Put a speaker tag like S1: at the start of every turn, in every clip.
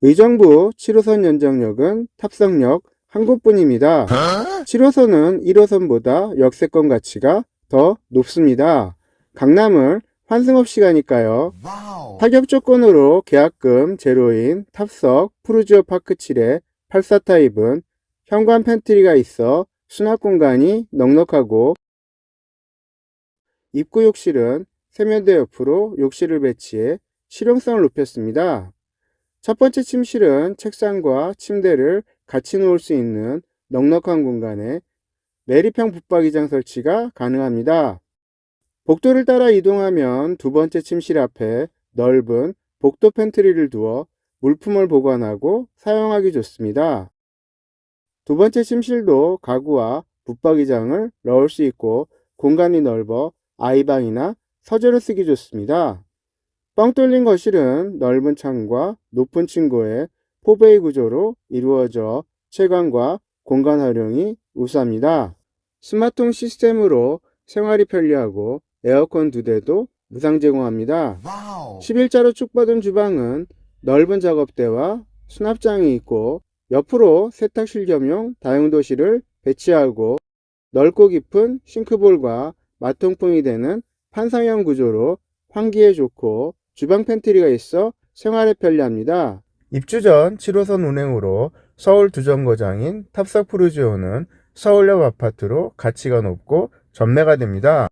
S1: 의정부 7호선 연장역은 탑승역 한 곳뿐입니다. 7호선은 1호선보다 역세권 가치가 더 높습니다. 강남을 환승 없이 가니까요. 타격 조건으로 계약금 제로인 탑석 푸르지오 파크 7의 84 타입은 현관 팬트리가 있어 수납 공간이 넉넉하고 입구 욕실은 세면대 옆으로 욕실을 배치해 실용성을 높였습니다. 첫 번째 침실은 책상과 침대를 같이 놓을 수 있는 넉넉한 공간에 내리평 붙박이장 설치가 가능합니다. 복도를 따라 이동하면 두 번째 침실 앞에 넓은 복도 팬트리를 두어 물품을 보관하고 사용하기 좋습니다. 두 번째 침실도 가구와 붙박이장을 넣을 수 있고 공간이 넓어 아이방이나 서재로 쓰기 좋습니다. 뻥 뚫린 거실은 넓은 창과 높은 층고의 포베이 구조로 이루어져 채광과 공간 활용이 우수합니다. 스마트홈 시스템으로 생활이 편리하고 에어컨 두 대도 무상 제공합니다. 11자로 축받은 주방은 넓은 작업대와 수납장이 있고 옆으로 세탁실 겸용 다용도실을 배치하고 넓고 깊은 싱크볼과 마통풍이 되는 판상형 구조로 환기에 좋고 주방 팬트리가 있어 생활에 편리합니다. 입주 전 7호선 운행으로 서울 두 정거장인 탑석 푸르지오는 서울역 아파트로 가치가 높고 전매가 됩니다.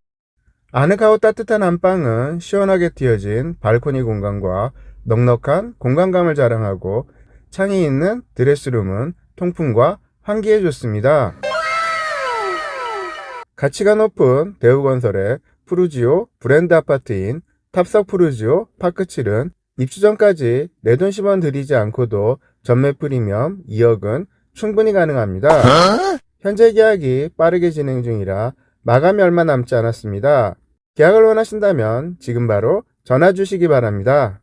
S1: 아늑하고 따뜻한 안방은 시원하게 띄어진 발코니 공간과 넉넉한 공간감을 자랑하고 창이 있는 드레스룸은 통풍과 환기에 좋습니다. 가치가 높은 대우건설의 푸르지오 브랜드 아파트인 탑석 푸르지오 파크7은 입주 전까지 내 돈 10원 들이지 않고도 전매 프리미엄 2억은 충분히 가능합니다. 현재 계약이 빠르게 진행 중이라 마감이 얼마 남지 않았습니다. 계약을 원하신다면 지금 바로 전화 주시기 바랍니다.